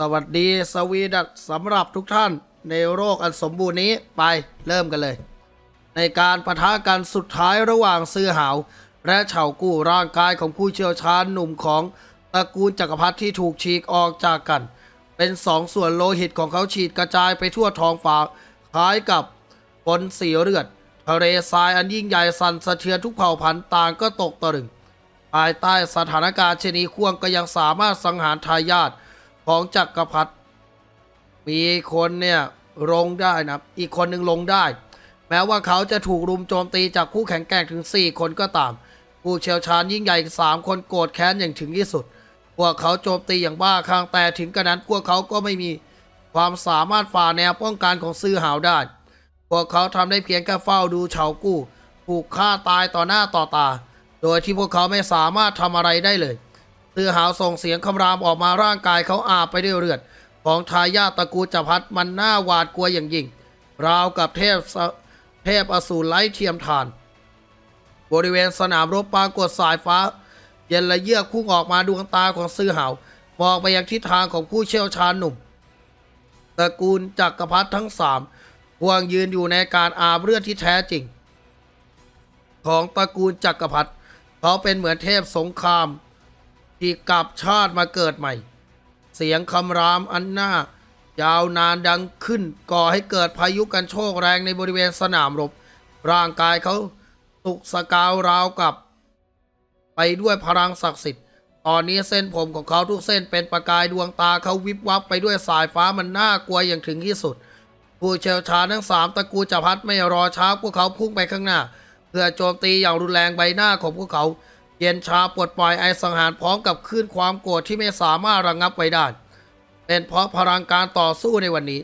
สวัสดีสวีดัสสำหรับทุกท่านในโลกอันสมบูรณ์นี้ไปเริ่มกันเลย ในการปะทะกันสุดท้ายระหว่างซื้อหาว และเฉากู้ร่างกายของผู้เชี่ยวชาญหนุ่มของตระกูลจักรพรรดิที่ถูกฉีกออกจากกัน เป็นสองส่วนโลหิตของเขาฉีดกระจายไปทั่วท้องฟ้าคล้ายกับฝนสีเลือดทะเลทรายอันยิ่งใหญ่สั่นสะเทือนทุกเผ่าพันธุ์ต่างก็ตกตะลึงภายใต้สถานการณ์เช่นนี้ควงก็ยังสามารถสังหารทายาท ของจักรพรรดิมีคนเนี่ยลงได้นะอีกคนหนึ่งลงได้ แม้ว่าเขาจะถูกรุมโจมตีจากผู้แข็งแกร่งถึง 4 คนก็ตาม ผู้เชี่ยวชาญยิ่งใหญ่อีกสามคนโกรธแค้นอย่างถึงที่สุด พวกเขาโจมตีอย่างบ้าคลั่งแต่ถึงกระนั้นพวกเขาก็ไม่มีความสามารถฝ่าแนวป้องกันของซื่อหาวได้ พวกเขาทำได้เพียงแค่เฝ้าดูเฉากู้ถูกฆ่าตายต่อหน้าต่อตา โดยที่พวกเขาไม่สามารถทำอะไรได้เลย ซื่อหาวส่งเสียงคำรามออกมาร่างกายเขาอาบไปด้วยเลือด ของทายาทตระกูลจักรพรรดิมันน่าหวาดกลัวอย่างยิ่ง ราวกับเทพเทพอสูรไร้เทียมทาน บริเวณสนามรบปรากฏสายฟ้า เย็นละเยือกพุ่งออกมาดวงตาของซื่อหาวมองไปยังทิศทางของผู้เชี่ยวชาญหนุ่มตระกูลจักรพรรดิทั้งสามพวงยืนอยู่ในการอาบเลือดที่แท้จริง ของตระกูลจักรพรรดิเขาเป็นเหมือนเทพสงคราม ที่กลับชาติมาเกิดใหม่ เสียงคำรามอันน่ายาวนานดังขึ้นก่อให้เกิดพายุกันโชกแรงในบริเวณสนามรบ ร่างกายเขาตุกสกาวราวกับ ไปด้วยพลังศักดิ์สิทธิ์ ตอนนี้เส้นผมของเขาทุกเส้นเป็นประกายดวงตาเขาวิบวับไปด้วยสายฟ้ามันน่ากลัวอย่างถึงที่สุด ผู้เชี่ยวชาญทั้งสามตระกูลจัพรรดิไม่รอช้าพวกเขาพุ่งไปข้างหน้า เพื่อโจมตีอย่างรุนแรงใบหน้าของพวกเขา เย็นชาปลดปล่อยไอสังหารพร้อมกับคลื่นความโกรธที่ไม่สามารถระงงับไว้ได้ เป็นเพราะพลังการต่อสู้ในวันนี้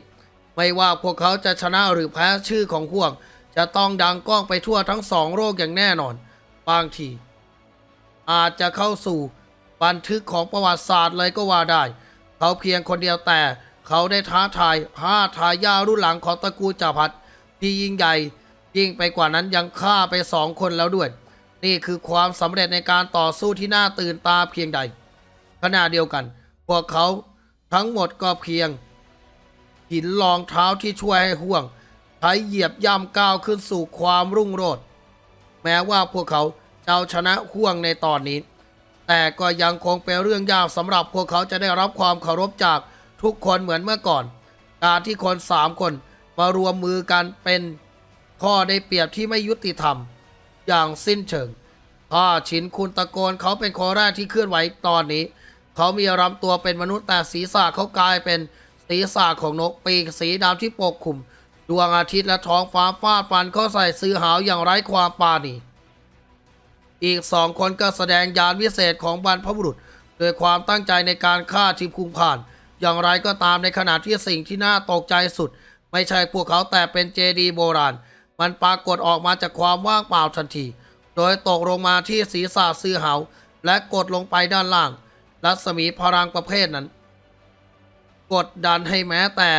ไม่ว่าพวกเขาจะชนะหรือแพ้ชื่อของพวกจะต้องดังก้องไปทั่วทั้งสองโลกอย่างแน่นอน บางที อาจจะเข้าสู่บันทึกของประวัติศาสตร์เลยก็ว่าได้ เขาเพียงคนเดียวแต่เขาได้ท้าทายห้าทายารุ่นหลังของตระกูลจักรพรรดิที่ยิ่งใหญ่ยิ่งไปกว่านั้นยังฆ่าไปสองคนแล้วด้วย นี่คือความสำเร็จในการต่อสู้ที่น่าตื่นตาเพียงใด ขณะเดียวกัน พวกเขาทั้งหมดก็เพียง หินรองเท้าที่ช่วยให้ห่วงใช้เหยียบย่ำก้าวขึ้นสู่ความรุ่งโรจน์แม้ว่าพวกเขาจะเอาชนะห่วงในตอนนี้ แต่ก็ยังคงเป็นเรื่องยากสำหรับพวกเขาจะได้รับความเคารพจากทุกคนเหมือนเมื่อก่อน การที่คนสามคนมารวมมือกันเป็นข้อได้เปรียบที่ไม่ยุติธรรม อย่างสิ้นเชิงถ้าชินคุณตะโกนเขาเป็นคนแรกที่เคลื่อนไหวตอนนี้ เขามีลำตัวเป็นมนุษย์แต่ศีรษะเขากลายเป็นศีรษะของนกปีกสีดำที่ปกคลุม ดวงอาทิตย์และท้องฟ้าฟาดฟันเขาใส่ซื้อหาวอย่างไร้ความปราณีอีกสองคนก็แสดงยานวิเศษของบรรพบุรุษ โดยความตั้งใจในการฆ่าที่พุ่งผ่าน อย่างไรก็ตามในขณะที่สิ่งที่น่าตกใจสุด ไม่ใช่พวกเขาแต่เป็นเจดีโบราณ มันปรากฏออกมาจากความว่างเปล่าทันที โดยตกลงมาที่ศีรษะซื้อเหา และกดลงไปด้านล่าง รัศมีพลังประเภทนั้น กดดันให้แม้แต่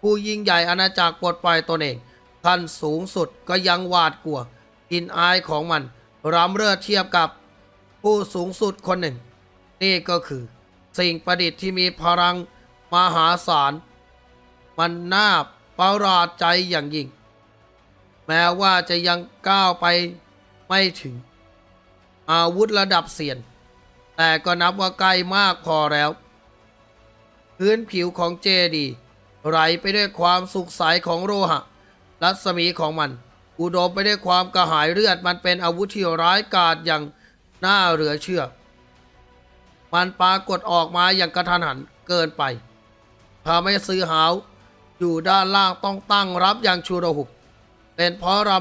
ผู้ยิ่งใหญ่อาณาจักรปลดปล่อยตนเองขั้นสูงสุดก็ยังหวาดกลัวกินอายของมันรำเลิศเทียบกับผู้สูงสุดคนหนึ่ง นี่ก็คือ สิ่งประดิษฐ์ที่มีพลังมหาศาล มันน่าประหลาดใจอย่างยิ่ง แม้ว่าจะยังก้าวไปไม่ถึง อาวุธระดับเสียน แต่ก็นับว่าใกล้มากพอแล้ว พื้นผิวของเจดีไหลไปด้วยความสุขใสของโลหะ รัศมีของมัน อุดมไปด้วยความกระหายเลือดมันเป็นอาวุธที่ร้ายกาจอย่างน่าเหลือเชื่อ มันปรากฏออกมาอย่างกระทันหันเกินไปทำให้ซื้อหาวอยู่ด้านล่างต้องตั้งรับอย่างชูระหุก เป็นเพราะล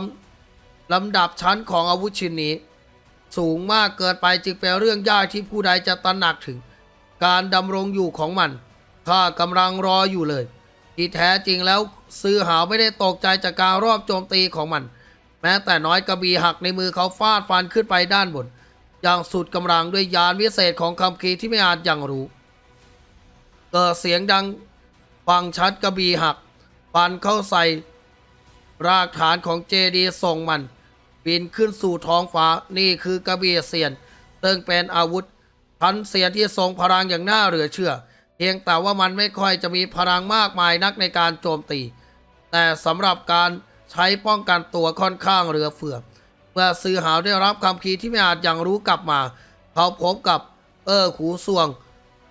ำลำดับชั้นของอาวุธชิ้นนี้ สูงมากเกินไปจึงเป็นเรื่องยากที่ผู้ใดจะตระหนักถึง การดำรงอยู่ของมันข้ากำลังรออยู่เลย ที่แท้จริงแล้วซื้อหาวไม่ได้ตกใจจากการรอบโจมตีของมัน แม้แต่น้อยกระบี่หักในมือเขาฟาดฟันขึ้นไปด้านบน อย่างสุดกำลังด้วยยานวิเศษของคำคีที่ไม่อาจยังรู้เกิดเสียงดังฟังชัดกระบี่หักฟันเข้าใส่ รากฐานของเจดีส่งมัน บินขึ้นสู่ท้องฟ้านี่คือกระบี่เสียนซึ่งเป็นอาวุธพันเสียนที่ทรงพลังอย่างน่าเหลือเชื่อ เพียงแต่ว่ามันไม่ค่อยจะมีพลังมากมายนักในการโจมตี แต่สำหรับการใช้ป้องกันตัวค่อนข้างเหลือเฟือเมื่อซื้อหาวได้รับคำพีที่ไม่อาจยังรู้กลับมา เขาพบกับเออขูสวง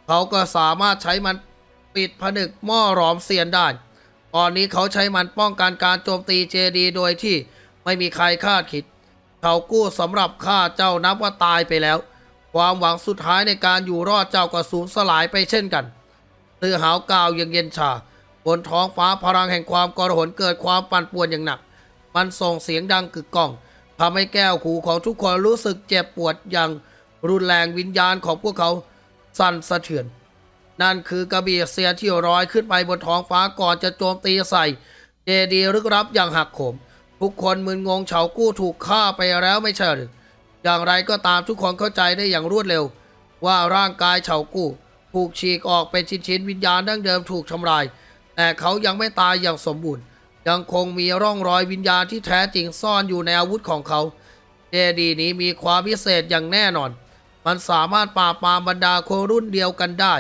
เขาก็สามารถใช้มันปิดผนึกหม้อหลอมเสียนได้ ตอนนี้เขาใช้มันป้องกันการโจมตีเจดีโดยที่ไม่มีใครคาดคิด เขากู้สำหรับข้าเจ้านับว่าตายไปแล้ว ความหวังสุดท้ายในการอยู่รอดเจ้าก็สูญสลายไปเช่นกันตือหาวกาวย่างเย็นชา บนท้องฟ้าพลังแห่งความกระหนเกิดความปั่นป่วนอย่างหนัก มันส่งเสียงดังกึกก้องทำให้แก้วหูของทุกคนรู้สึกเจ็บปวดอย่างรุนแรงวิญญาณของพวกเขาสั่นสะเทือน นั่นคือกระบี่เสียที่ลอยขึ้นไปบนท้องฟ้าก่อนจะโจมตีใส่ เจดีลึกลับอย่างหักโหมทุกคนมึนงงเฉากู้ถูกฆ่าไปแล้วไม่ใช่หรืออย่างไรก็ตามทุกคนเข้าใจได้อย่างรวดเร็ว ว่าร่างกายเฉากู้ถูกฉีกออกเป็นชิ้นๆวิญญาณดั้งเดิมถูกทำลาย แต่เขายังไม่ตายอย่างสมบูรณ์ยังคงมีร่องรอยวิญญาณที่แท้จริงซ่อนอยู่ในอาวุธของเขา เจดีนี้มีความพิเศษอย่างแน่นอน มันสามารถปราบปรามบรรดาคนรุ่นเดียวกันได้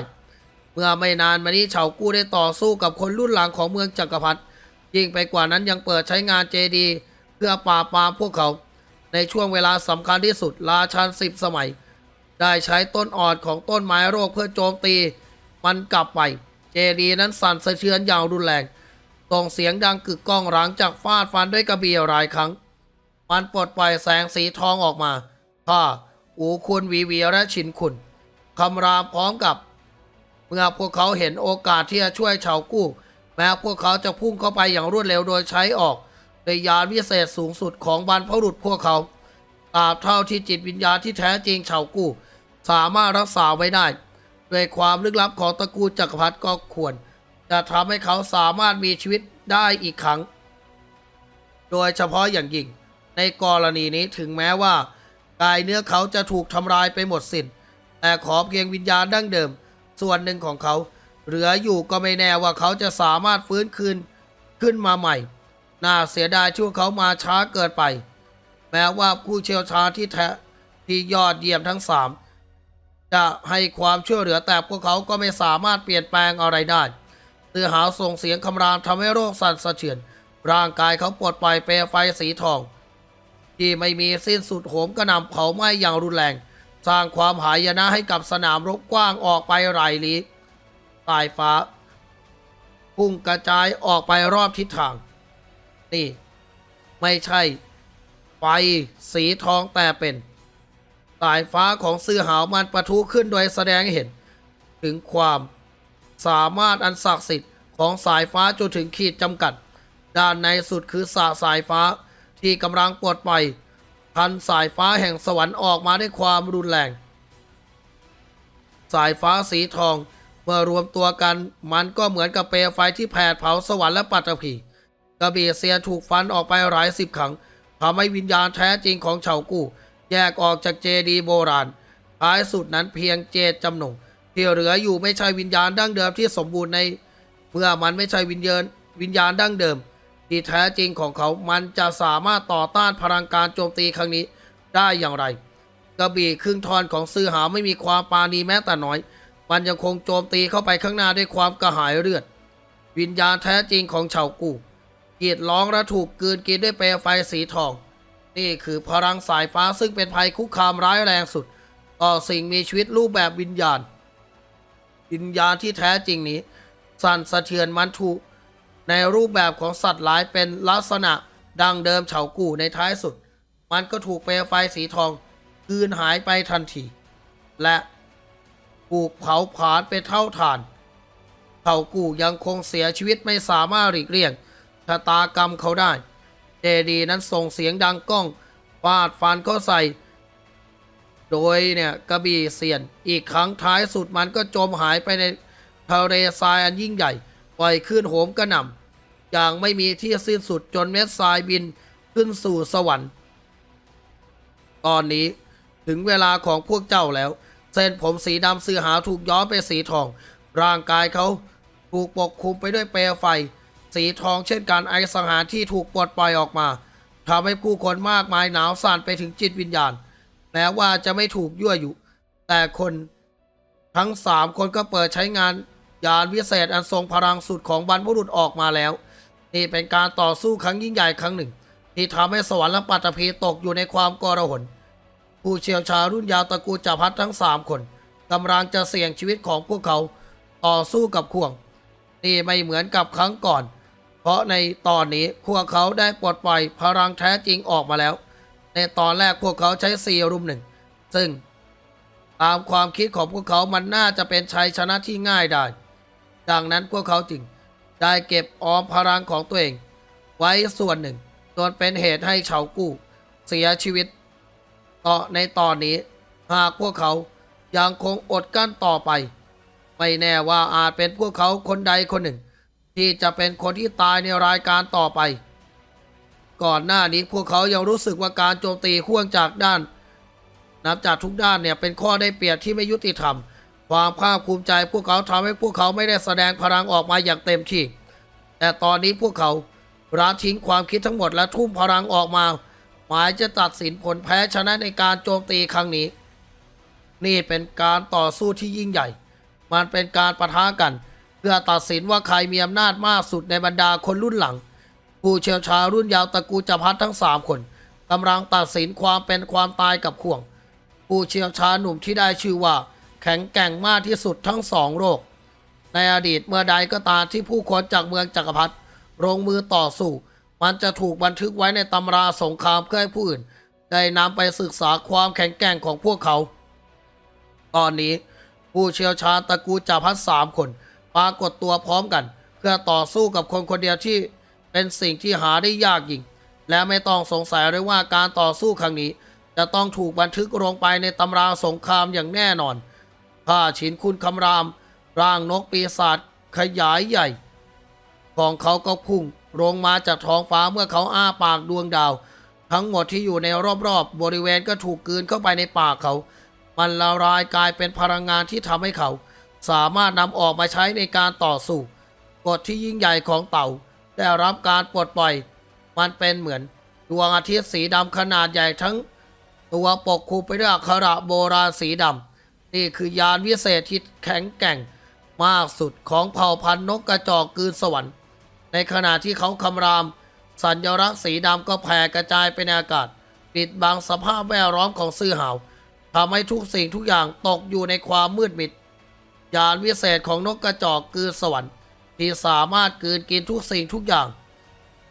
เมื่อไม่นานมานี้เฉากู้ได้ต่อสู้กับคนรุ่นหลังของเมืองจักรพรรดิยิ่งไปกว่านั้นยังเปิดใช้งานเจดี เพื่อปราบปรามพวกเขา ในช่วงเวลาสำคัญที่สุดราชันสิบสมัย ได้ใช้ต้นอ่อนของต้นไม้โรคเพื่อโจมตี มันกลับไป เจดีนั้นสั่นสะเทือนอย่างรุนแรงส่งเสียงดังกึกก้องหลังจากฟาดฟันด้วยกระบี่หลายครั้ง มันปลดปล่อยแสงสีทองออกมาข้าอูคุณวีวีและชินคุณคำรามพร้อมกับ เมื่อพวกเขาเห็นโอกาสที่จะช่วยชาวกู้ แม้พวกเขาจะพุ่งเข้าไปอย่างรวดเร็วโดยใช้ออก ในยานวิเศษสูงสุดของบรรพบุรุษพวกเขาตราบเท่าที่จิตวิญญาณที่แท้จริงชาวกู้ สามารถรักษาไว้ได้ด้วยความลึกลับของตระกูลจักรพรรดิก็ควร จะทำให้เขาสามารถมีชีวิตได้อีกครั้ง โดยเฉพาะอย่างยิ่ง ในกรณีนี้ถึงแม้ว่า กายเนื้อเขาจะถูกทำลายไปหมดสิน้นแต่ขอเพียงวิญญาณดั้งเดิม ส่วนหนึ่งของเขา เหลืออยู่ก็ไม่แน่ว่าเขาจะสามารถฟื้นคืนขึ้นมาใหม่ น่าเสียดายช่วงเขามาช้าเกินไป แม้ว่าผู้เชี่ยวชาญที่แท้ที่ยอดเยี่ยมทั้งสามจะให้ความช่วยเหลือแต่พวกเขาก็ไม่สามารถเปลี่ยนแปลงอะไรได้เตือหาวส่งเสียงคำรามทำให้โรคสั่นสะเทือน ร่างกายเขาปลดปล่อยเปลไฟสีทอง ที่ไม่มีสิ้นสุดโหมกระหน่ำเผาไหม้อย่างรุนแรง สร้างความหายนะให้กับสนามรบกว้างออกไปหลายลี้สายฟ้า พุ่งกระจายออกไปรอบทิศทาง นี่ ไม่ใช่ ไฟสีทองแต่เป็นสายฟ้าของซื้อหาวมันประทุขึ้นโดยแสดงให้เห็น ถึงความสามารถอันศักดิ์สิทธิ์ของสายฟ้าจนถึงขีดจำกัด ด้านในสุดคือสาสายฟ้าที่กำลังปลดปล่อย พันสายฟ้าแห่งสวรรค์ออกมาด้วยความรุนแรง สายฟ้าสีทอง เมื่อรวมตัวกันมันก็เหมือนกับเปลวไฟที่แผดเผาสวรรค์และปัตตภีกระบี่เซียถูกฟันออกไปหลายสิบครั้งทำให้วิญญาณแท้จริงของเฉากู้แยกออกจากเจดีโบราณท้ายสุดนั้นเพียงเจตจำนงที่เหลืออยู่ไม่ใช่วิญญาณดั้งเดิมที่สมบูรณ์ใน เมื่อมันไม่ใช่วิญญาณวิญญาณดั้งเดิม ที่แท้จริงของเขามันจะสามารถต่อต้านพลังการโจมตีครั้งนี้ได้อย่างไร กระบี่ครึ่งทอนของซื้อหาไม่มีความปาณีแม้แต่น้อย มันยังคงโจมตีเข้าไปข้างหน้าด้วยความกระหายเลือด วิญญาณแท้จริงของเฉากูกรีดร้องและถูกกลืนกินด้วยเปลวไฟสีทอง นี่คือพลังสายฟ้าซึ่งเป็นภัยคุกคามร้ายแรงสุด ต่อสิ่งมีชีวิตรูปแบบวิญญาณ วิญญาณที่แท้จริงนี้ สั่นสะเทือนมันถูก ในรูปแบบของสัตว์ร้ายเป็นลักษณะดังเดิมเฉากู่ในท้ายสุด มันก็ถูกเปลวไฟสีทองคืนหายไปทันที และถูกเผาผลาญเป็นเท่าฐานเฉากู่ยังคงเสียชีวิตไม่สามารถหลีกเลี่ยงชะตากรรมเขาได้ เจดีนั้นส่งเสียงดังก้องฟาดฟันเข้าใส่ โดยเนี่ยกระบี่เสียนอีกครั้งท้ายสุดมันก็จมหายไปในทะเลทรายอันยิ่งใหญ่ ขึ้นโหมกระหน่ำอย่างไม่มีที่สิ้นสุดจนเม็ดทรายบินขึ้นสู่สวรรค์ ตอนนี้ถึงเวลาของพวกเจ้าแล้ว เส้นผมสีดำเสือหาถูกย้อมเป็นสีทอง ร่างกายเขาถูกปกคลุมไปด้วยเปลวไฟ สีทองเช่นกันไอสังหารที่ถูกปลดปล่อยออกมาทำให้ผู้คนมากมายหนาวสั่นไปถึงจิตวิญญาณแม้ว่าจะไม่ถูกยั่วยุแต่คนทั้งสามคนก็เปิดใช้งาน ยานวิเศษอันทรงพลังสุดของบรรพบุรุษออกมาแล้ว นี่เป็นการต่อสู้ครั้งยิ่งใหญ่ครั้งหนึ่ง ที่ทำให้สวรรค์และปัตตภีตกอยู่ในความกรหนผู้เชี่ยวชาญรุ่นยาวตระกูลจัพรรดิทั้งสามคนกำลังจะเสี่ยงชีวิตของพวกเขาต่อสู้กับข่วง นี่ไม่เหมือนกับครั้งก่อน เพราะในตอนนี้พวกเขาได้ปลดปล่อยพลังแท้จริงออกมาแล้ว ในตอนแรกพวกเขาใช้สี่รุมหนึ่ง ซึ่งตามความคิดของพวกเขามันน่าจะเป็นชัยชนะที่ง่ายได้ ดังนั้นพวกเขาจึงได้เก็บออมพลังของตัวเอง ไว้ส่วนหนึ่งจนเป็นเหตุให้เฉากู้ เสียชีวิต ต่อในตอนนี้ หากพวกเขายังคงอดกั้นต่อไป ไม่แน่ว่าอาจเป็นพวกเขาคนใดคนหนึ่ง ที่จะเป็นคนที่ตายในรายการต่อไป ก่อนหน้านี้พวกเขายังรู้สึกว่าการโจมตีข่วงจากด้าน นับจากทุกด้านเนี่ยเป็นข้อได้เปรียบที่ไม่ยุติธรรม ความภาคภูมิใจพวกเขาทำให้พวกเขาไม่ได้แสดงพลังออกมาอย่างเต็มที่ แต่ตอนนี้พวกเขาละทิ้งความคิดทั้งหมดและทุ่มพลังออกมา หมายจะตัดสินผลแพ้ชนะในการโจมตีครั้งนี้ นี่เป็นการต่อสู้ที่ยิ่งใหญ่ มันเป็นการประทะกัน เพื่อตัดสินว่าใครมีอำนาจมากสุดในบรรดาคนรุ่นหลัง ผู้เชี่ยวชาญรุ่นยาวตระกูลจัพรรดิทั้งสามคนกำลังตัดสินความเป็นความตายกับข่วง ผู้เชี่ยวชาญหนุ่มที่ได้ชื่อว่า แข็งแกร่งมากที่สุดทั้งสองโลก ในอดีตเมื่อใดก็ตามที่ผู้คนจากเมืองจักรพรรดิลงมือต่อสู้ มันจะถูกบันทึกไว้ในตำราสงครามเพื่อให้ผู้อื่น ได้นำไปศึกษาความแข็งแกร่งของพวกเขา ตอนนี้ผู้เชี่ยวชาญตระกูลจักรพรรดิสามคนปรากฏตัวพร้อมกัน เพื่อต่อสู้กับคนคนเดียวที่เป็นสิ่งที่หาได้ยากยิ่ง และไม่ต้องสงสัยเลยว่าการต่อสู้ครั้งนี้ จะต้องถูกบันทึกลงไปในตำราสงครามอย่างแน่นอน ข้าฉินคุณคำราม ร่างนกปีศาจขยายใหญ่ ของเขาก็พุ่งลงมาจากท้องฟ้าเมื่อเขาอ้าปากดวงดาว ทั้งหมดที่อยู่ในรอบๆ บริเวณก็ถูกกืนเข้าไปในปากเขา มันละลายกลายเป็นพลังงานที่ทำให้เขา สามารถนำออกมาใช้ในการต่อสู้กฎที่ยิ่งใหญ่ของเต่า ได้รับการปลดปล่อย มันเป็นเหมือนดวงอาทิตย์สีดำขนาดใหญ่ทั้ง ตัวปกคลุมไปด้วยอักขระโบราณสีดำ นี่คือยานวิเศษที่แข็งแกร่งมากสุดของเผ่าพันธุ์นกกระจอกกืนสวรรค์ ในขณะที่เขาคำราม สัญลักษณ์สีดำก็แผ่กระจายไปในอากาศ ปิดบังสภาพแวดล้อมของซื่อหาวทำให้ทุกสิ่งทุกอย่างตกอยู่ในความมืดมิด ยานวิเศษของนกกระจอกกืนสวรรค์ที่สามารถกืนกินทุกสิ่งทุกอย่าง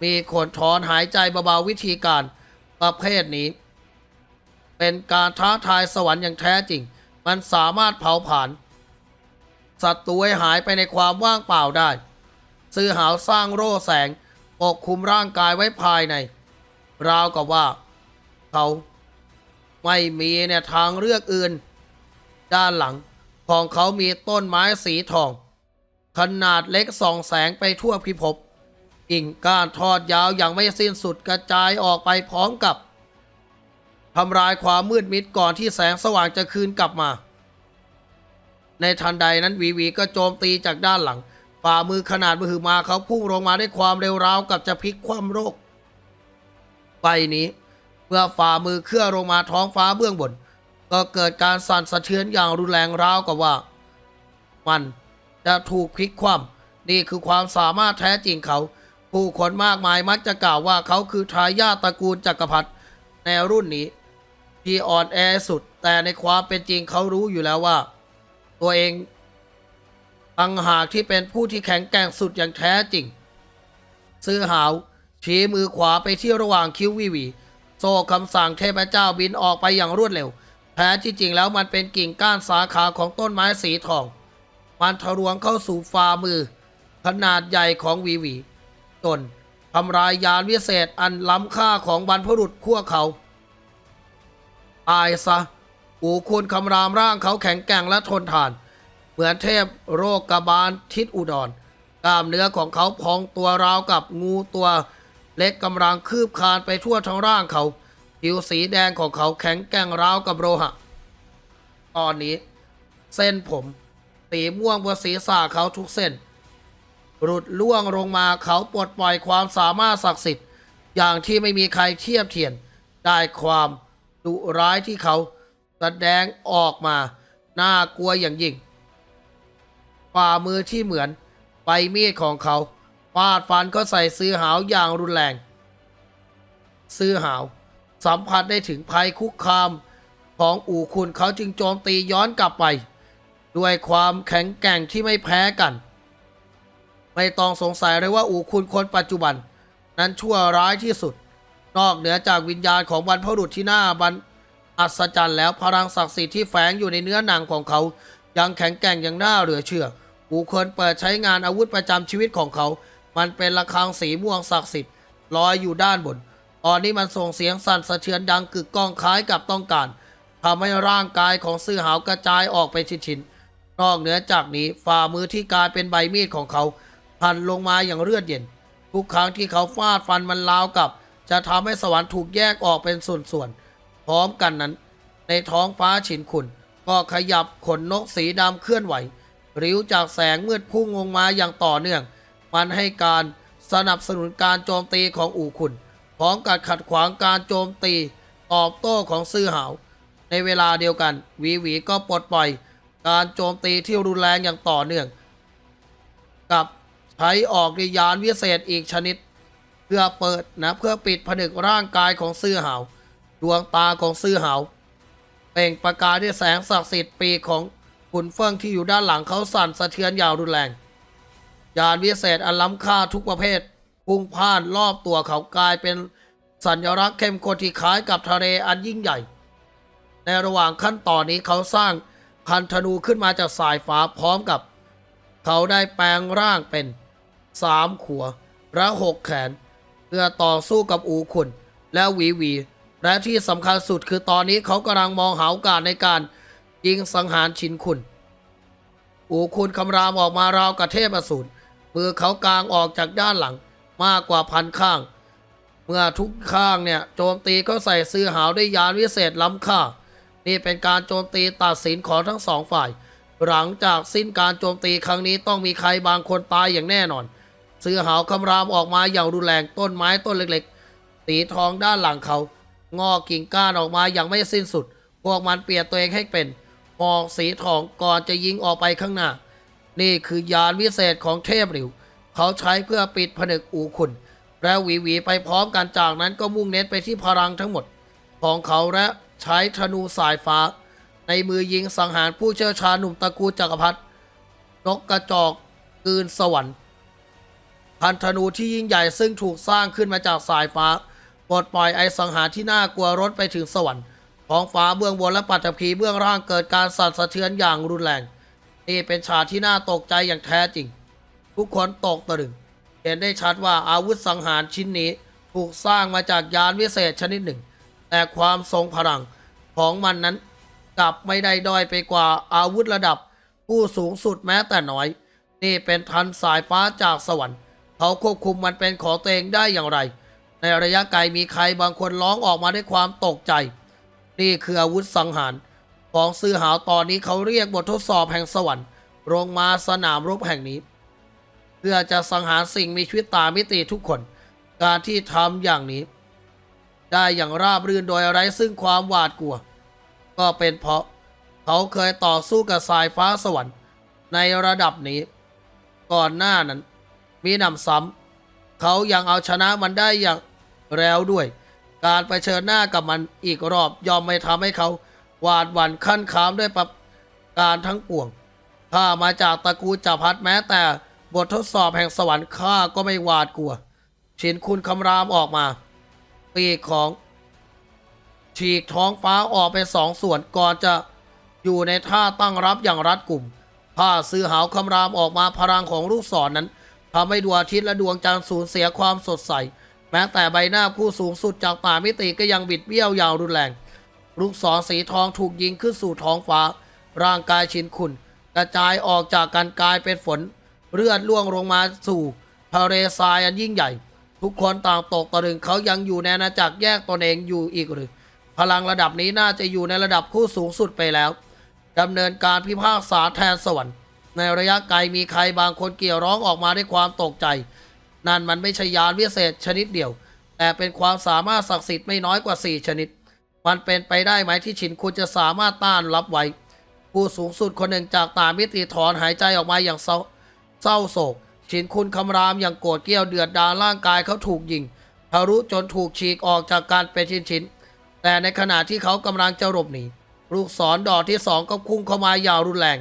มีคนถอนหายใจเบาๆวิธีการประเภทนี้ เป็นการท้าทายสวรรค์อย่างแท้จริง มันสามารถเผาผลาญศัตรูให้หายไปในความว่างเปล่าได้ ซื้อหาวสร้างโร่แสงปกคลุมร่างกายไว้ภายใน ราวกับว่า เขาไม่มีเนี่ยทางเลือกอื่น ด้านหลังของเขามีต้นไม้สีทอง ขนาดเล็กส่องแสงไปทั่วพิภพกิ่งก้านทอดยาวอย่างไม่สิ้นสุดกระจายออกไปพร้อมกับ ทำลายความมืดมิดก่อนที่แสงสว่างจะคืนกลับมา ในทันใดนั้นวีวีก็โจมตีจากด้านหลังฝ่ามือขนาดมือมาเขาพุ่งลงมาด้วยความเร็วราวกับจะพลิกคว่ำโลกไปนี้ เมื่อฝ่ามือเคลื่อนลงมาท้องฟ้าเบื้องบน ก็เกิดการสั่นสะเทือนอย่างรุนแรงราวกับว่า มันจะถูกพลิกคว่ำนี่คือความสามารถแท้จริงเขา ผู้คนมากมายมักจะกล่าวว่าเขาคือทายาทตระกูลจักรพรรดิในรุ่นนี้ ที่อ่อนแอสุด แต่ในความเป็นจริงเขารู้อยู่แล้วว่า ตัวเองต่างหากที่เป็นผู้ที่แข็งแกร่งสุดอย่างแท้จริง ซื้อหาวชี้มือขวาไปที่ระหว่างคิ้ววิวี โซ่คำสั่งเทพเจ้าบินออกไปอย่างรวดเร็วแท้ที่จริงแล้วมันเป็นกิ่งก้านสาขาของต้นไม้สีทอง มันทะลวงเข้าสู่ฝ่ามือ ขนาดใหญ่ของวีวีจนทำลายยานวิเศษอันล้ำค่าของบรรพบุรุษขั้วเขา ตายซะอูคุณคำรามร่างเขาแข็งแกร่งและทนทาน เหมือนเทพโรคกบาลทิศอุดรกล้ามเนื้อของเขาพองตัวราวกับงูตัว เล็กกำลังคืบคลานไปทั่วทั้งร่างเขาผิวสีแดงของเขาแข็งแกร่งราวกับโลหะตอนนี้ เส้นผมสีม่วงบนศีรษะเขาทุกเส้น หลุดล่วงลงมาเขาปลดปล่อยความสามารถศักดิ์สิทธิ์ อย่างที่ไม่มีใครเทียบเทียมได้ความ ดุร้ายที่เขาแสดงออกมา น่ากลัวอย่างยิ่งฝ่ามือที่เหมือนใบมีดของเขาฟาดฟันก็ใส่ซื้อหาวอย่างรุนแรง ซื้อหาว สัมผัสได้ถึงภัยคุกคามของอู่คุณเขาจึงโจมตีย้อนกลับไป ด้วยความแข็งแกร่งที่ไม่แพ้กัน ไม่ต้องสงสัยเลยว่าอู่คุณคนปัจจุบัน นั้นชั่วร้ายที่สุด นอกเหนือจากวิญญาณของบรรพบุรุษที่หน้าบันอัศจรรย์แล้วพลังศักดิ์สิทธิ์ที่แฝงอยู่ในเนื้อหนังของเขา ยังแข็งแกร่งอย่างน่าเหลือเชื่ออู่ควรเปิดใช้งานอาวุธประจำชีวิตของเขา มันเป็นระฆังสีม่วงศักดิ์สิทธิ์ลอยอยู่ด้านบน ตอนนี้มันส่งเสียงสั่นสะเทือนดังกึกก้องคล้ายกับต้องการทำให้ร่างกายของซื่อหาวกระจายออกไปชิ้นๆนอกเหนือจากนี้ฝ่ามือที่กลายเป็นใบมีดของเขาพันลงมาอย่างเลือดเย็น ทุกครั้งที่เขาฟาดฟันมันราวกับ จะทำให้สวรรค์ถูกแยกออกเป็นส่วนๆพร้อมกันนั้น ในท้องฟ้าฉินขุนก็ขยับขนนกสีดำเคลื่อนไหว ริ้วจากแสงมืดพุ่งลงมาอย่างต่อเนื่อง มันให้การสนับสนุนการโจมตีของอู่ขุนพร้อมกับขัดขวางการโจมตีตอบโต้ของซื่อหาว ในเวลาเดียวกันหวีหวีก็ปลดปล่อย การโจมตีที่รุนแรงอย่างต่อเนื่อง กับใช้ออกในยานวิเศษอีกชนิด พื่อเปิดนะเพื่อปิดผนึกร่างกายของซื่อหาดวงตาของซื่อหาเปล่งประกายด้วยแสงศักดิ์สิทธิ์ปีกของขุนเฟิงที่อยู่ด้านหลังเขาสั่นสะเทือนอย่างรุนแรงยานวิเศษอันล้ำค่าทุกประเภทพุ่งพ่านรอบตัวเขากลายเป็นสัญลักษณ์เข้มข้นที่คล้ายกับทะเลอันยิ่งใหญ่ ในระหว่างขั้นตอนนี้เขาสร้างคันธนูขึ้นมาจากสายฟ้าพร้อมกับ เขาได้แปลงร่างเป็นสามขัวและหกแขน เพื่อต่อสู้กับอูขุนและหวีหวี และที่สำคัญสุดคือตอนนี้เขากำลังมองหาโอกาสในการยิงสังหารชินขุนอูคุณคำรามออกมาราวกับเทพอสูรมือเขากลางออกจากด้านหลังมากกว่าพันข้าง เมื่อทุกข้างเนี่ยโจมตีเขาใส่ซื้อหาวด้วยยานวิเศษล้ำค่า นี่เป็นการโจมตีตัดสินของทั้งสองฝ่าย หลังจากสิ้นการโจมตีครั้งนี้ต้องมีใครบางคนตายอย่างแน่นอน เสือหาวคำรามออกมาอย่างรุนแรงต้นไม้ต้นเล็กๆ สีทองด้านหลังเขา งอกกิ่งก้านออกมาอย่างไม่สิ้นสุด พวกมันเปลี่ยนตัวเองให้เป็นหอกสีทองก่อนจะยิงออกไปข้างหน้า นี่คือยานวิเศษของเทพหลิว เขาใช้เพื่อปิดผนึกอูขุนและหวีหวีไปพร้อมกันจากนั้นก็มุ่งเน้นไปที่พลังทั้งหมด ของเขาและใช้ธนูสายฟ้า ในมือยิงสังหารผู้เชี่ยวชาญหนุ่มตระกูลจักรพรรดินกกระจอกกืนสวรรค์ พันธนูที่ยิ่งใหญ่ซึ่งถูกสร้างขึ้นมาจากสายฟ้าปลดปล่อยไอสังหารที่น่ากลัวรถไปถึงสวรรค์ท้องฟ้าเบื้องบนและปัตภีเบื้องล่างเกิดการสั่นสะเทือนอย่างรุนแรงนี่เป็นฉากที่น่าตกใจอย่างแท้จริง ทุกคนตกตะลึงเห็นได้ชัดว่าอาวุธสังหารชิ้นนี้ถูกสร้างมาจากยานวิเศษชนิดหนึ่ง แต่ความทรงพลังของมันนั้นกลับไม่ได้ด้อยไปกว่าอาวุธระดับ ผู้สูงสุดแม้แต่น้อย นี่เป็นทันสายฟ้าจากสวรรค์ เขาควบคุมมันเป็นของตัวเองได้อย่างไร ในระยะไกลมีใครบางคนร้องออกมาด้วยความตกใจ นี่คืออาวุธสังหาร ของซื้อหาวตอนนี้เขาเรียกบททดสอบแห่งสวรรค์ลงมาสนามรบแห่งนี้ เพื่อจะสังหารสิ่งมีชีวิตตามมิติทุกคน การที่ทำอย่างนี้ ได้อย่างราบรื่นโดยไร้ซึ่งความหวาดกลัว ก็เป็นเพราะเขาเคยต่อสู้กับสายฟ้าสวรรค์ในระดับนี้ ก่อนหน้านั้น มีหนำซ้ำเขายังเอาชนะมันได้อย่างแล้วด้วย การไปเชิญหน้ากับมันอีกรอบยอมไม่ทำให้เขาหวาดหวั่นขั้นขามด้วยประการทั้งปวงข้ามาจากตระกูลจักรพัดแม้แต่บททดสอบแห่งสวรรค์ข้าก็ไม่หวาดกลัว ชินคุณคำรามออกมา ปีกของ ฉีกท้องฟ้าออกเป็นสองส่วนก่อนจะอยู่ในท่าตั้งรับอย่างรัดกุมผ้าซื้อหาวคำรามออกมาพลังของลูกศรนนั้น ทำให้ดวงอาทิตย์และดวงจันทร์สูญเสียความสดใส แม้แต่ใบหน้าผู้สูงสุดจากป่ามิติก็ยังบิดเบี้ยวยางรุนแรง ลูกศรสีทองถูกยิงขึ้นสู่ท้องฟ้า ร่างกายชินขุนกระจายออกจากกันกลายเป็นฝน เลือดล่วงลงมาสู่ทะเลทรายอันยิ่งใหญ่ ทุกคนต่างตกตะลึงเขายังอยู่ในอาณาจักรแยกตนเองอยู่อีกหรือ พลังระดับนี้น่าจะอยู่ในระดับคู่สูงสุดไปแล้วดำเนินการพิพากษาแทนสวรรค์ ในระยะไกลมีใครบางคนเกี่ยวร้องออกมาด้วยความตกใจ นั่นมันไม่ใช่ยานวิเศษชนิดเดียว แต่เป็นความสามารถศักดิ์สิทธิ์ไม่น้อยกว่า 4 ชนิด มันเป็นไปได้ไหมที่ฉินคุณจะสามารถต้านรับไว้ ผู้สูงสุดคนหนึ่งจากตามิติถอนหายใจออกมาอย่างเศร้าเศร้าโศกชินคุณคำรามอย่างโกรธเกรี้ยวเดือดดาลร่างกายเขาถูกยิงทะลุจนถูกฉีกออกจากการเป็นชิ้นๆแต่ในขณะที่เขากำลังจะหลบหนีลูกศรดอกที่สองก็พุ่งเข้ามาอย่างรุนแรง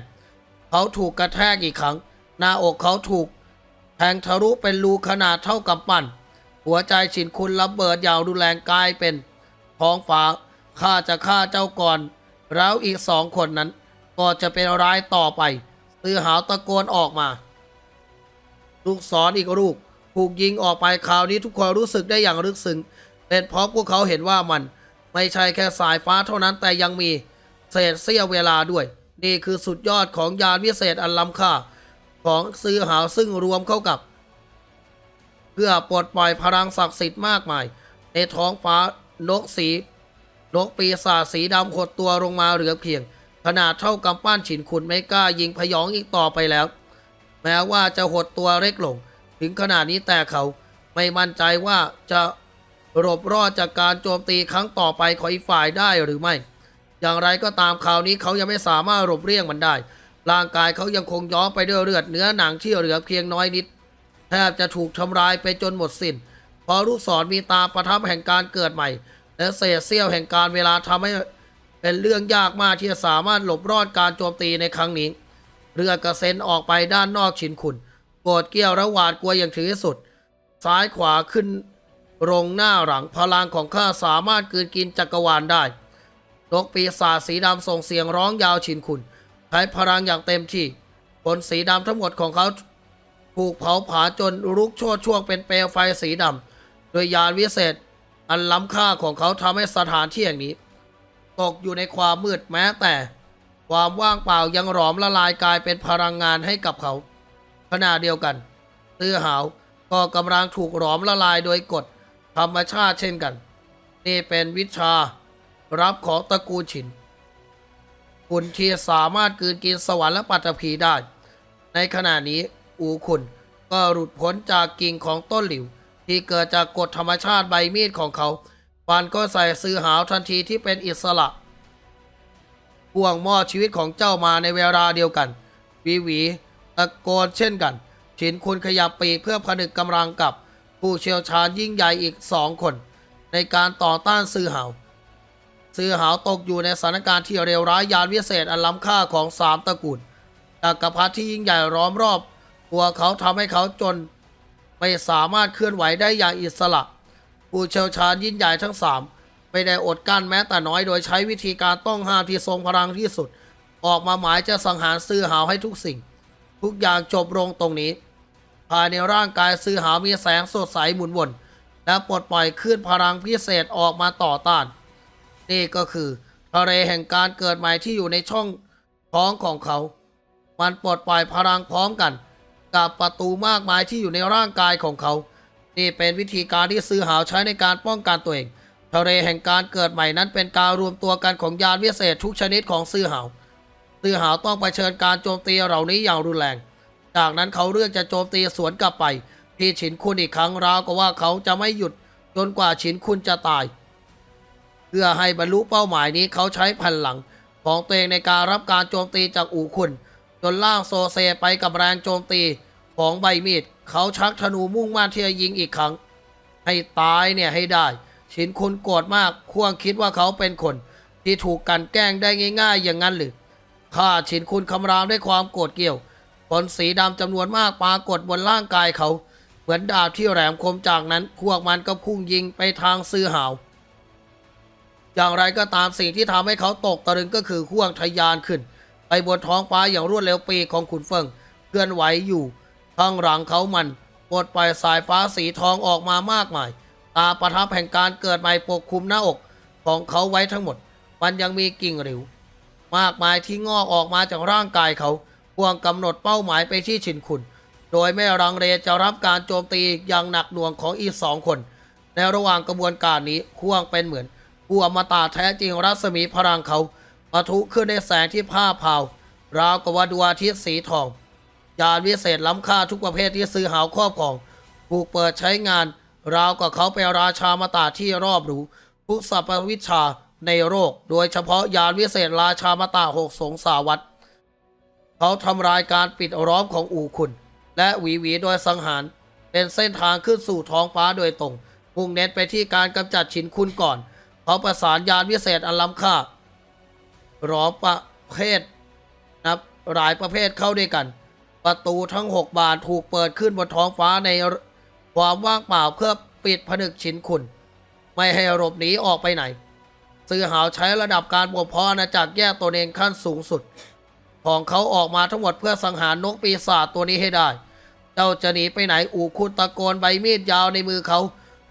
เขาถูกกระแทกอีกครั้ง หน้าอกเขาถูก แทงทะลุเป็นรูขนาดเท่ากับปั้น หัวใจฉินคุณระเบิดยางรุนแรงกลายเป็น ท้องฟ้าข้าจะฆ่าเจ้าก่อน แล้วอีกสองคนนั้น ก็จะเป็นร้ายต่อไปซื้อหาวตะโกนออกมา ลูกศรออีกลูกถูกยิงออกไปคราวนี้ทุกคนรู้สึกได้อย่างลึกซึ้งเป็นเพราะพวกเขาเห็นว่ามัน ไม่ใช่แค่สายฟ้าเท่านั้นแต่ยังมีเศษเสี้ยวเวลาด้วย นี่คือสุดยอดของยานวิเศษอันล้ำค่า ของซื้อหาซึ่งรวมเข้ากับ เพื่อปลดปล่อยพลังศักดิ์สิทธิ์มากมาย ในท้องฟ้านกสีนกปีศาจสีดำขดตัวลงมาเหลือเพียง ขนาดเท่ากับป้านฉินคุณไม่กล้ายิงพยองอีกต่อไปแล้ว แม้ว่าจะหดตัวเล็กลง ถึงขนาดนี้แต่เขาไม่มั่นใจว่าจะหลบรอดจากการโจมตีครั้งต่อไปของอีกฝ่ายได้หรือไม่ อย่างไรก็ตามคราวนี้เขายังไม่สามารถหลบเลี่ยงมันได้ ร่างกายเขายังคงย้อมไปด้วยเลือดเนื้อหนังที่เหลือเพียงน้อยนิด แทบจะถูกทำลายไปจนหมดสิน้นเพราะลูกศรมีตาประทับแห่งการเกิดใหม่ และเศษเสี้ยวแห่งการเวลาทำให้เป็นเรื่องยากมากที่จะสามารถหลบรอดการโจมตีในครั้งนี้ เรือกระเซ็นออกไปด้านนอกชินคุณโกรธเกี้ยวและหวาดกลัวอย่างถึงที่สุด ซ้ายขวาขึ้นรงหน้าหลังพลังของข้าสามารถกลืนกินจักรวาลได้ นกปีศาจสีดำส่งเสียงร้องยาวชินคุณ ใช้พลังอย่างเต็มที่ผลสีดำทั้งหมดของเขาถูกเผาผลาญจนลุกโชนช่วงเป็นเปลวไฟสีดำโดยยานวิเศษ อันล้ำค่าของเขาทำให้สถานที่แห่งนี้ ตกอยู่ในความมืดแม้แต่ ความว่างเปล่ายังหลอมละลายกลายเป็นพลังงานให้กับเขาขณะเดียวกันตื้อหาวก็กำลังถูกหลอมละลายโดยกฎธรรมชาติเช่นกัน นี่เป็นวิชา รับของตระกูลฉินคุณที่สามารถกืนกินสวรรค์และปัตตภีได้ ในขณะนี้อูคุนก็หลุดพ้นจากกิ่งของต้นหลิว ที่เกิดจากกฎธรรมชาติใบมีดของเขาฟันก็ใส่ซื้อหาวทันทีที่เป็นอิสระพ่วงมอดชีวิตของเจ้ามาในเวลาเดียวกันวีหวีตะโกนเช่นกัน ฉินคุณขยับปีกเพื่อผนึกกำลังกับ ผู้เชี่ยวชาญยิ่งใหญ่อีกสองคน ในการต่อต้านซื้อหาว ซื้อหาวตกอยู่ในสถานการณ์ที่เลวร้ายยานวิเศษอันล้ำค่าของสามตระกูลจักรพรรดิที่ยิ่งใหญ่ล้อมรอบ ตัวเขาทำให้เขาจน ไม่สามารถเคลื่อนไหวได้อย่างอิสระผู้เชี่ยวชาญยิ่งใหญ่ทั้งสามไม่ได้อดกั้นแม้แต่น้อยโดยใช้วิธีการต้องห้ามที่ทรงพลังที่สุด ออกมาหมายจะสังหารซื้อหาวให้ทุกสิ่ง ทุกอย่างจบลงตรงนี้ ภายในร่างกายซื้อหาวมีแสงสดใสหมุนวนและปลดปล่อยคลื่นพลังพิเศษออกมาต่อต้าน นี่ก็คือทะเลแห่งการเกิดใหม่ที่อยู่ในช่องท้องของเขา มันปลดปล่อยพลังพร้อมกัน กับประตูมากมายที่อยู่ในร่างกายของเขา นี่เป็นวิธีการที่ซื้อหาวใช้ในการป้องกันตัวเอง ทะเลแห่งการเกิดใหม่นั้นเป็นการรวมตัวกันของยานวิเศษทุกชนิดของซื้อหาวซื้อหาวต้องเผชิญการโจมตีเหล่านี้อย่างรุนแรง จากนั้นเขาเลือกจะโจมตีสวนกลับไปที่ฉินคุณอีกครั้งราวกับว่าเขาจะไม่หยุดจนกว่าฉินคุณจะตาย เพื่อให้บรรลุเป้าหมายนี้เขาใช้พลัง ของตัวเองในการรับการโจมตีจากอู่คุณจนล่างโซเซไปกับแรงโจมตีของใบมีด เขาชักธนูมุ่งมั่นที่จะยิงอีกครั้ง ให้ตายเนี่ยให้ได้ ชินคุณโกรธมากควงคิดว่าเขาเป็นคน ที่ถูกกันแกล้งได้ง่าย ๆ อย่างนั้นหรือข้าชินคุณคำรามด้วยความโกรธเกี่ยวผลสีดำจำนวนมากปรากฏบนร่างกายเขา เหมือนดาบที่แหลมคมจากนั้นพวกมันก็พุ่งยิงไปทางซื้อหาว อย่างไรก็ตามสิ่งที่ทำให้เขาตกตะลึงก็คือห่วงทะยานขึ้น ไปบนท้องฟ้าอย่างรวดเร็วปีกของขุนเฟิงเคลื่อนไหวอยู่ ข้างหลังเขามันปลดปล่อยสายฟ้าสีทองออกมามากมาย ตาประทับแห่งการเกิดใหม่ปกคลุมหน้าอกของเขาไว้ทั้งหมด มันยังมีกิ่งหลิว มากมายที่งอกออกมาจากร่างกายเขาพวงกำหนดเป้าหมายไปที่ฉินคุณ โดยไม่รังเลจะรับการโจมตีอย่างหนักหน่วงของอีกสองคน ในระหว่างกระบวนการนี้ควงเป็นเหมือน ผู้อมตะแท้จริงรัศมีพลังเขาปะทุขึ้นในแสงที่ผ้าเผาราวกับว่าดวงอาทิตย์สีทองยานวิเศษล้ำค่าทุกประเภทที่ซื้อหาครอบครองถูกเปิดใช้งานราวกับเขาเป็นราชามาตาที่รอบรู้ทุกสรรพวิชาในโรคโดยเฉพาะยานวิเศษราชามาตาหกสงสาวัตเขาทำลายการปิดล้อมของอู่คุณ และหวีหวีโดยสังหาร เป็นเส้นทางขึ้นสู่ท้องฟ้าโดยตรงมุ่งเน้นไปที่การกำจัดฉินคุณก่อน เขาประสานยานวิเศษอันล้ำค่ารอประเภทนับหลายประเภทเข้าด้วยกัน ประตูทั้ง 6 บานถูกเปิดขึ้นบนท้องฟ้าในความว่างเปล่าเพื่อปิดผนึกฉินคุณ ไม่ให้หลบหนีออกไปไหนซื้อหาวใช้ระดับการบ่มเพอาณาจักรแยกตัวเองขั้นสูงสุด ของเขาออกมาทั้งหมดเพื่อสังหารนกปีศาจตัวนี้ให้ได้ เจ้าจะหนีไปไหนอูคุณตะโกนใบมีดยาวในมือเขา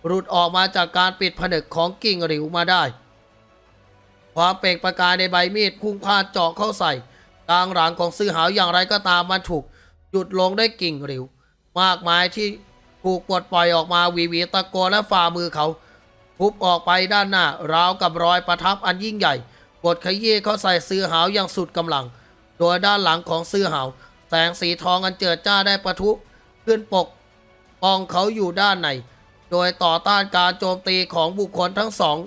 หลุดออกมาจากการปิดผนึกของกิ่งหลิวมาได้ ความเปล่งประกายในใบมีดพุ่งพลาดเจาะเข้าใส่กลางหลังของซื้อหาวอย่างไรก็ตามมันถูกหยุดลงด้วยกิ่งหลิว มากมายที่ถูกปลดปล่อยออกมาหวีหวีตะโกนและฝ่ามือเขาทุบออกไปด้านหน้าราวกับรอยประทับอันยิ่งใหญ่บดขยี้เข้าใส่ซื้อหาวอย่างสุดกำลัง โดยด้านหลังของซื้อหาวแสงสีทองอันเจิดจ้าได้ประทุขึ้นปกปองเขาอยู่ด้านใน โดยต่อต้านการโจมตีของบุคคลทั้งสอง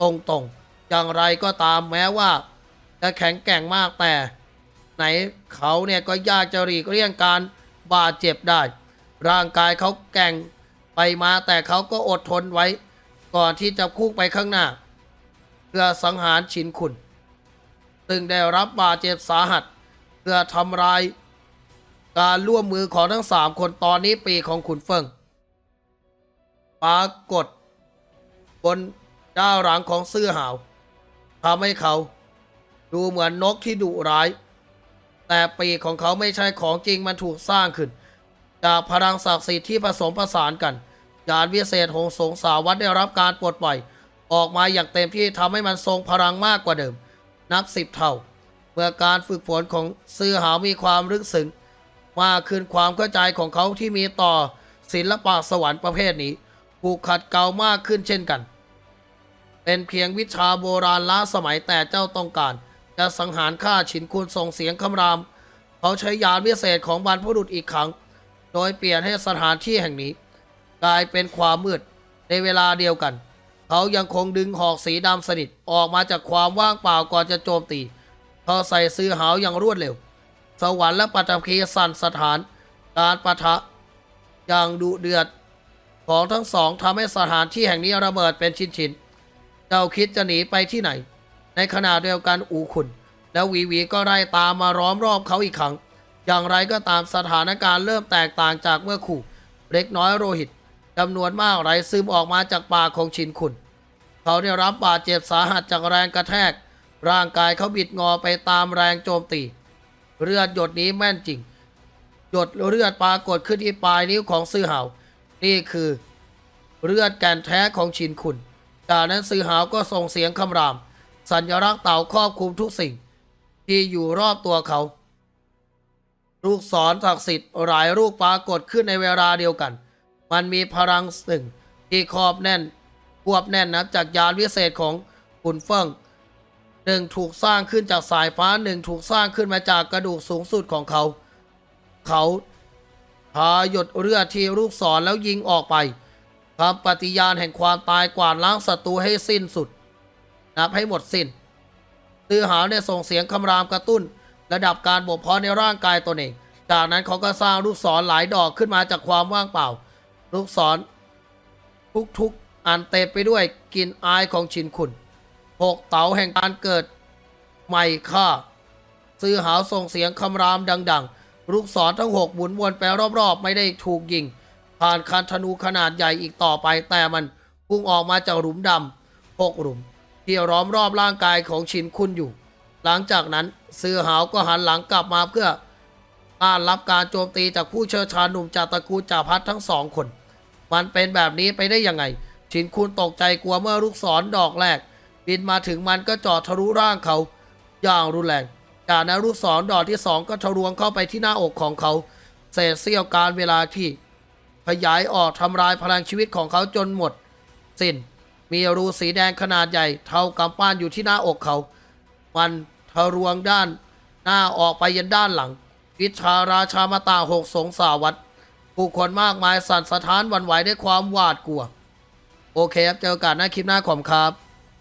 ตรงๆ อย่างไรก็ตามแม้ว่า จะแข็งแกร่งมากแต่ ไหนเขาเนี่ยก็ยากจะหลีกเลี่ยงการบาดเจ็บได้ ร่างกายเขาแกร่งไปมาแต่เขาก็อดทนไว้ ก่อนที่จะพุ่ไปข้างหน้า เพื่อสังหารชินคุณ ซึ่งได้รับบาดเจ็บสาหัส เพื่อทำลาย การร่วมมือของทั้งสามคนตอนนี้ปีของขุนเฟิง ปรากฏ บนด้านหลังของเสื้อหาวทำให้เขา ดูเหมือนนกที่ดุร้าย แต่ปีกของเขาไม่ใช่ของจริงมันถูกสร้างขึ้น จากพลังศักดิ์สิทธิ์ที่ผสมผสานกันยานวิเศษหงสงสาวัตได้รับการปลดปล่อย ออกมาอย่างเต็มที่ทำให้มันทรงพลังมากกว่าเดิม นับสิบเท่า เมื่อการฝึกฝนของซื่อหาวมีความลึกซึ้งมากขึ้นความเข้าใจของเขาที่มีต่อศิลปะสวรรค์ประเภทนี้ ผูกขัดเกลามากขึ้นเช่นกัน เป็นเพียงวิชาโบราณล้าสมัยแต่เจ้าต้องการ จะสังหารฆ่าฉินคุณส่งเสียงคำราม เขาใช้ยานวิเศษของบรรพบุรุษอีกครั้ง โดยเปลี่ยนให้สถานที่แห่งนี้ กลายเป็นความมืดในเวลาเดียวกัน เขายังคงดึงหอกสีดำสนิทออกมาจากความว่างเปล่าก่อนจะโจมตีเขาใส่ซื้อหาวอย่างรวดเร็ว สวรรค์และปัตภีสั่นสถาน การปะทะอย่างดุเดือด ของทั้งสองทำให้สถานที่แห่งนี้ระเบิดเป็นชิ้นๆเจ้าคิดจะหนีไปที่ไหน ในขณะเดียวกันอูขุนแล้วหวีหวีก็ไล่ตามมาล้อมรอบเขาอีกครั้ง อย่างไรก็ตามสถานการณ์เริ่มแตกต่างจากเมื่อขู่ เล็กน้อยโรหิตจำนวนมากไหลซึมออกมาจากปากของชินขุนเขาได้รับบาดเจ็บสาหัสจากแรงกระแทก ร่างกายเขาบิดงอไปตามแรงโจมตีเลือดหยดนี้แม่นจริง หยดเลือดปรากฏขึ้นที่ปลายนิ้วของซื่อหาว นี่คือเลือดแก่นแท้ของชินคุณ จากนั้นซือหาวก็ส่งเสียงคำราม สัญลักษณ์เต่าครอบคลุมทุกสิ่ง ที่อยู่รอบตัวเขา ลูกศรศักดิ์สิทธิ์หลายลูกปรากฏขึ้นในเวลาเดียวกัน มันมีพลังหนึ่งที่ครอบแน่นควบแน่นนะจากยานวิเศษของขุนเฟิงหนึ่งถูกสร้างขึ้นจากสายฟ้าหนึ่งถูกสร้างขึ้นมาจากกระดูกสูงสุดของเขา เขา ทาหยดเลือทีลูกศรแล้วยิงออกไปทำปฏิญาณแห่งความตายกวาดล้างศัตรูให้สิ้นสุด นับให้หมดสิ้นตือหาวเนี่ยส่งเสียงคำรามกระตุ้น ระดับการบ่มเพาะในร่างกายตนเอง จากนั้นเขาก็สร้างลูกศรหลายดอกขึ้นมาจากความว่างเปล่า ลูกศรทุกๆอันเต็มไปด้วยกลิ่นอายของชินคุณหกเต๋าแห่งการเกิดใหม่ค่าซื้อหาวส่งเสียงคำรามดัง ๆ ลูกศรทั้งหกหมุนวนไปรอบๆ ไม่ได้ถูกยิง ผ่านคันธนูขนาดใหญ่อีกต่อไป แต่มันพุ่งออกมาจากหลุมดำหกหลุม ที่ล้อมรอบร่างกายของชินคุณอยู่ หลังจากนั้นซือหาวก็หันหลังกลับมาเพื่อต้านรับการโจมตีจากผู้เชี่ยวชาญหนุ่มจากตระกูลจ่าพัดทั้งสองคน มันเป็นแบบนี้ไปได้ยังไง ชินคุณตกใจกลัวเมื่อลูกศรดอกแรก บินมาถึงมันก็จอดทะลุร่างเขา อย่างรุนแรง จากนั้นลูกศรดอกที่สองก็ทะลวงเข้าไปที่หน้าอกของเขาเศษเสี้ยวการเวลาที่ ขยายออกทำลายพลังชีวิตของเขาจนหมด สิ้น มีรูสีแดงขนาดใหญ่ เท่ากำปั้นอยู่ที่หน้าอกเขา มันทะลวงด้าน หน้าออกไปยันด้านหลังวิชาราชามาตาหกสงสาวัตผู้คนมากมายสั่นสะท้านหวันไหวด้วยความหวาดกลัว โอเคครับ เจอกันหน้าคลิปหน้าขอมครับ